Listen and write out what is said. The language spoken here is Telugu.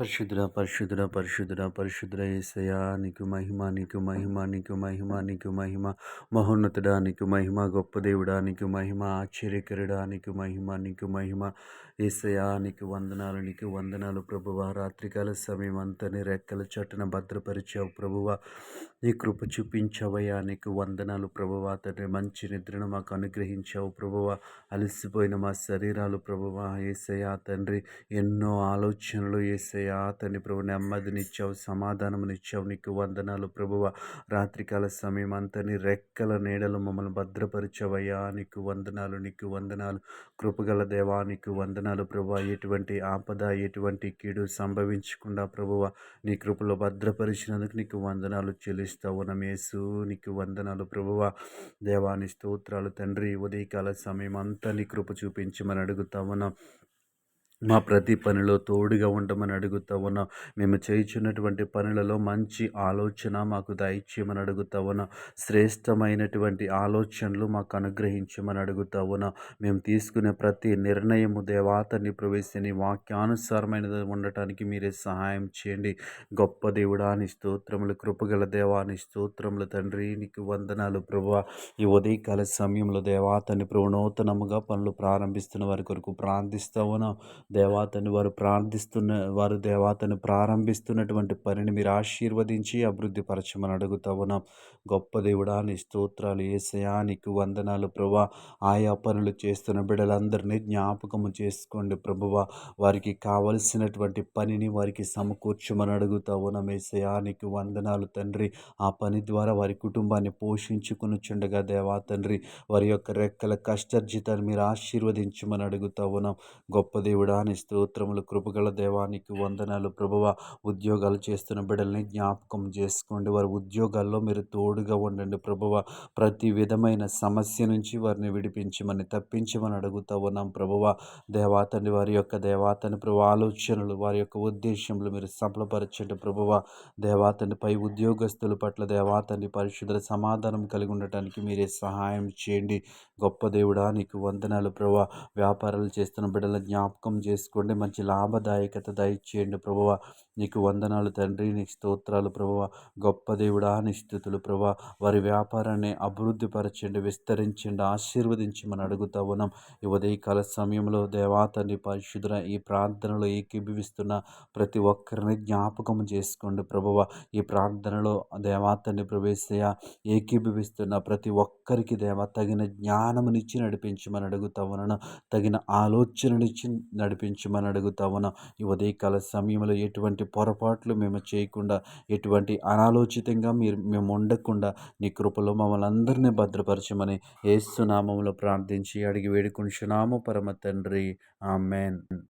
పరిశుద్ర పరిశుద్ర పరిశుద్ర పరిశుద్ర ఏసయ్యా నీకు మహిమ నీకు మహిమ నీకు మహిమ నీకు మహిమ. మహోన్నతుడా నీకు మహిమ గొప్ప దేవుడా నీకు మహిమ ఆశ్చర్యకరుడా నీకు మహిమ నీకు మహిమ. ఏసయా నీకు వందనాలు నీకు వందనాలు ప్రభువ. రాత్రికాల సమయం అంతని రెక్కల చట్టున భద్రపరిచావు ప్రభువ. నీ కృప చూపించవయ్యా నీకు వందనాలు ప్రభువ. తండ్రి మంచి నిద్రను మాకు అనుగ్రహించావు ప్రభువ. అలసిపోయిన మా శరీరాలు ప్రభువ. ఏసయా తండ్రి ఎన్నో ఆలోచనలు అతని తండ్రి ప్రభు నెమ్మదినిచ్చావు సమాధానమునిచ్చావు నీకు వందనాలు ప్రభువ. రాత్రికాల సమయం అంతని రెక్కల నీడలు మమ్మల్ని భద్రపరిచవయ్యా. నీకు వందనాలు నీకు వందనాలు. కృపగల దేవా నీకు వందనాలు ప్రభు ఎటువంటి ఆపద ఎటువంటి కీడు సంభవించకుండా ప్రభువ నీ కృపలో భద్రపరిచినందుకు నీకు వందనాలు చెల్లిస్తావు నమేసు నీకు వందనాలు ప్రభువ. దేవాని స్తోత్రాలు తండ్రి ఉదయకాల సమయం అంతా నీ కృప చూపించమని అడుగుతావునా మా ప్రతి పనిలో తోడుగా ఉండమని అడుగుతా ఉన్నాం. మేము చేయించున్నటువంటి పనులలో మంచి ఆలోచన మాకు దయచేయమని అడుగుతా ఉన్నాం. శ్రేష్టమైనటువంటి ఆలోచనలు మాకు అనుగ్రహించమని అడుగుతా ఉన్నాం. మేము తీసుకునే ప్రతి నిర్ణయము దేవాతని ప్రవేశని వాక్యానుసారమైనది ఉండటానికి మీరే సహాయం చేయండి. గొప్ప దేవుడాని స్తోత్రములు కృపగల దేవాని స్తోత్రములు తండ్రి నీకు వందనాలు ప్రభు ఈ ఉదయకాల సమయంలో దేవాతని ప్రభు నూతనముగా పనులు ప్రారంభిస్తున్న వారి కొరకు ప్రార్థిస్తా ఉన్నాం. దేవాతను వారు ప్రార్థిస్తున్న వారు దేవాతను ప్రారంభిస్తున్నటువంటి పనిని మీరు ఆశీర్వదించి అభివృద్ధి పరచమని అడుగుతా ఉన్నాం. గొప్ప దేవుడా నీ స్తోత్రాలు ఏసయానికి వందనాలు ప్రభా. ఆయా పనులు చేస్తున్న బిడ్డలందరినీ జ్ఞాపకము చేసుకోండి ప్రభువ. వారికి కావలసినటువంటి పనిని వారికి సమకూర్చమని అడుగుతా ఉన్నాం. నీకు వందనాలు తండ్రి. ఆ పని ద్వారా వారి కుటుంబాన్ని పోషించుకుని చుండగా దేవా తండ్రి. వారి యొక్క రెక్కల కష్టర్జితాన్ని మీరు ఆశీర్వదించమని అడుగుతా ఉన్నాం. గొప్ప దేవుడా నీ స్తోత్రములు కృపగల దేవానికి వందనాలు. ప్రభువ ఉద్యోగాలు చేస్తున్న బిడ్డల్ని జ్ఞాపకం చేసుకోండి. వారి ఉద్యోగాల్లో మీరు తోడుగా ఉండండి. ప్రభువ ప్రతి విధమైన సమస్య నుంచి వారిని విడిపించమని తప్పించమని అడుగుతా ఉన్నాం. ప్రభువ దేవాతని వారి యొక్క దేవాతని ప్రభు ఆలోచనలు వారి యొక్క ఉద్దేశములు మీరు సఫలపరచండి. ప్రభువ దేవాతని పై ఉద్యోగస్తుల పట్ల దేవాతని పరిశుద్ధ సమాధానం కలిగి ఉండటానికి మీరే సహాయం చేయండి. గొప్ప దేవుడా నీకు వందనాలు. ప్రభా వ్యాపారాలు చేస్తున్న బిడ్డల జ్ఞాపకం చేసుకోండి. మంచి లాభదాయకత దయచేయండి ప్రభువ. నీకు వందనాలు తండ్రి నీకు స్తోత్రాలు ప్రభువ. గొప్ప దేవుడా నిస్థితులు ప్రభా వారి వ్యాపారాన్ని అభివృద్ధిపరచండి విస్తరించండి ఆశీర్వదించమని అడుగుతా ఉన్నాం. ఈ ఉదయకాల సమయంలో దేవాతని పరిశుద్ధుల ఈ ప్రార్థనలో ఏకీభవిస్తున్న ప్రతి ఒక్కరిని జ్ఞాపకం చేసుకోండి ప్రభువ. ఈ ప్రార్థనలో దేవాతని ప్రవేశయ ఏకీభవిస్తున్న ప్రతి ఒక్కరికి దేవ తగిన జ్ఞానమునిచ్చి నడిపించమని అడుగుతా ఉన్నాను. తగిన ఆలోచననిచ్చి నడిపించమని అడుగుతా ఉన్నాం ఈ ఉదయకాల సమయంలో ఎటువంటి పొరపాట్లు మేము చేయకుండా ఎటువంటి అనాలోచితంగా మీరు మేము ఉండకుండా నీ కృపలో మమ్మల్ని అందరినీ భద్రపరచమని ఏసునామంలో ప్రార్థించి అడిగి వేడుకుంటున్నాము పరమ తండ్రి. ఆమెన్.